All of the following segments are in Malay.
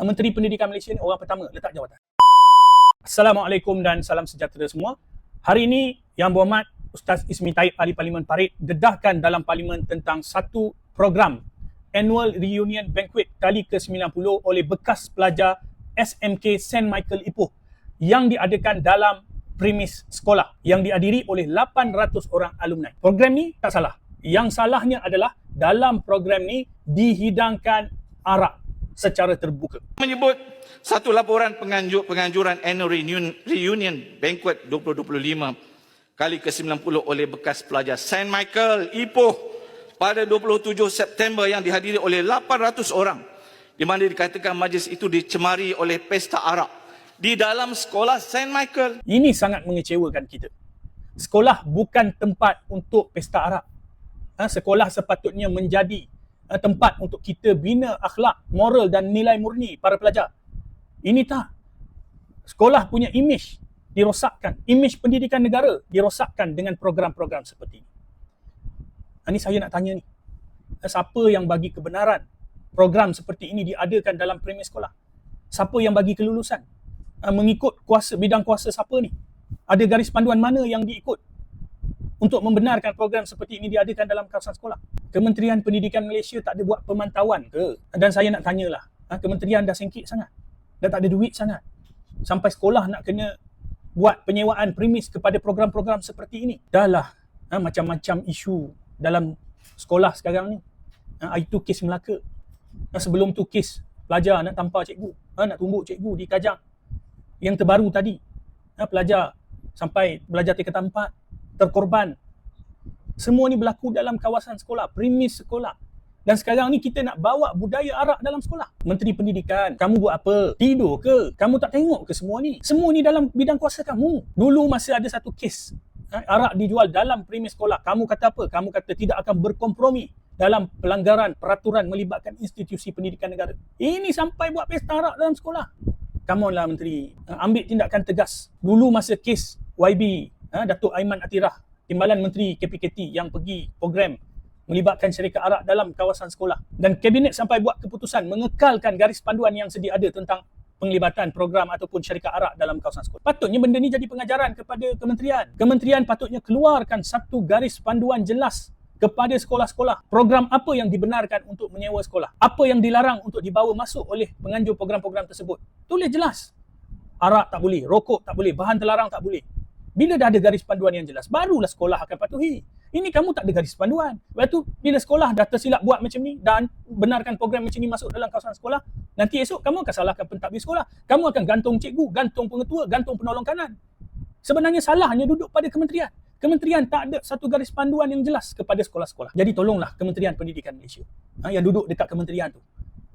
Menteri Pendidikan Malaysia ni orang pertama letak jawatan. Assalamualaikum dan salam sejahtera semua. Hari ini Yang Berhormat Ustaz Ismi Taib Ahli Parlimen Parit dedahkan dalam parlimen tentang satu program Annual Reunion Banquet kali ke-90 oleh bekas pelajar SMK St. Michael Ipoh yang diadakan dalam premis sekolah yang dihadiri oleh 800 orang alumni. Program ni tak salah. Yang salahnya adalah dalam program ni dihidangkan arak secara terbuka. menyebut satu laporan penganjur, penganjuran annual reunion, reunion banquet 2025 kali ke-90 oleh bekas pelajar St. Michael Ipoh pada 27 September yang dihadiri oleh 800 orang di mana dikatakan majlis itu dicemari oleh pesta arak di dalam sekolah St. Michael. Ini sangat mengecewakan kita. Sekolah bukan tempat untuk pesta arak. Ha, sekolah sepatutnya menjadi uh, tempat untuk kita bina akhlak, moral dan nilai murni para pelajar. Ini tak. Sekolah punya image dirosakkan. Image pendidikan negara dirosakkan dengan program-program seperti ini. Ini saya nak tanya ni. Siapa yang bagi kebenaran program seperti ini diadakan dalam premis sekolah? Siapa yang bagi kelulusan? Mengikut kuasa bidang kuasa siapa ni? Ada garis panduan mana yang diikut untuk membenarkan program seperti ini diadakan dalam kawasan sekolah? Kementerian Pendidikan Malaysia tak ada buat pemantauan ke? Dan saya nak tanyalah, ha, kementerian dah sengkit sangat. Dah tak ada duit sangat. Sampai sekolah nak kena buat penyewaan premis kepada program-program seperti ini. Dah lah ha, macam-macam isu dalam sekolah sekarang ni. Ha, itu kes Melaka. Ha, sebelum tu kes pelajar nak tampar cikgu. Ha, nak tumbuk cikgu di Kajang. Yang terbaru tadi. Ha, pelajar sampai belajar tingkatan 4 terkorban semua ni berlaku dalam kawasan sekolah, premis sekolah. Dan sekarang ni kita nak bawa budaya arak dalam sekolah. Menteri Pendidikan, kamu buat apa? Tidur ke? Kamu tak tengok ke semua ni? Semua ni dalam bidang kuasa kamu. Dulu masa ada satu kes, ha, arak dijual dalam premis sekolah. Kamu kata apa? Kamu kata tidak akan berkompromi dalam pelanggaran peraturan melibatkan institusi pendidikan negara. Ini sampai buat pesta arak dalam sekolah. Come on lah Menteri. Ha, ambil tindakan tegas. Dulu masa kes YB, ha, Datuk Aiman Atirah Timbalan Menteri KPKT yang pergi program melibatkan syarikat arak dalam kawasan sekolah. Dan Kabinet sampai buat keputusan mengekalkan garis panduan yang sedia ada tentang penglibatan program ataupun syarikat arak dalam kawasan sekolah. Patutnya benda ni jadi pengajaran kepada kementerian. Kementerian patutnya keluarkan satu garis panduan jelas kepada sekolah-sekolah. Program apa yang dibenarkan untuk menyewa sekolah? Apa yang dilarang untuk dibawa masuk oleh penganjur program-program tersebut? Tulis jelas. Arak tak boleh, rokok tak boleh, bahan terlarang tak boleh. Bila dah ada garis panduan yang jelas, barulah sekolah akan patuhi. Ini kamu tak ada garis panduan. Lepas tu, bila sekolah dah tersilap buat macam ni dan benarkan program macam ni masuk dalam kawasan sekolah, nanti esok kamu akan salahkan pentadbir sekolah. Kamu akan gantung cikgu, gantung pengetua, gantung penolong kanan. Sebenarnya salahnya duduk pada kementerian. Kementerian tak ada satu garis panduan yang jelas kepada sekolah-sekolah. Jadi tolonglah Kementerian Pendidikan Malaysia ha, yang duduk dekat kementerian tu.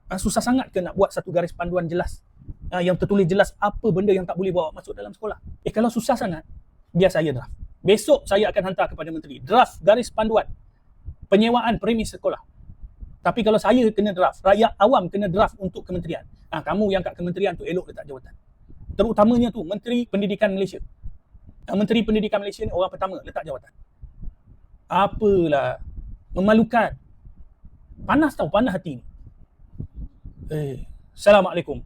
Ha, susah sangat ke nak buat satu garis panduan jelas ha, yang tertulis jelas apa benda yang tak boleh bawa masuk dalam sekolah. Eh kalau susah sangat, biar saya draft. Besok saya akan hantar kepada menteri draft garis panduan penyewaan premis sekolah. Tapi kalau saya kena draft, rakyat awam kena draft untuk kementerian. Ha, kamu yang kat kementerian tu elok letak jawatan. Terutamanya tu Menteri Pendidikan Malaysia. Ha, Menteri Pendidikan Malaysia ni orang pertama letak jawatan. Apalah memalukan. Panas tau, panas hati ni. Eh, Assalamualaikum.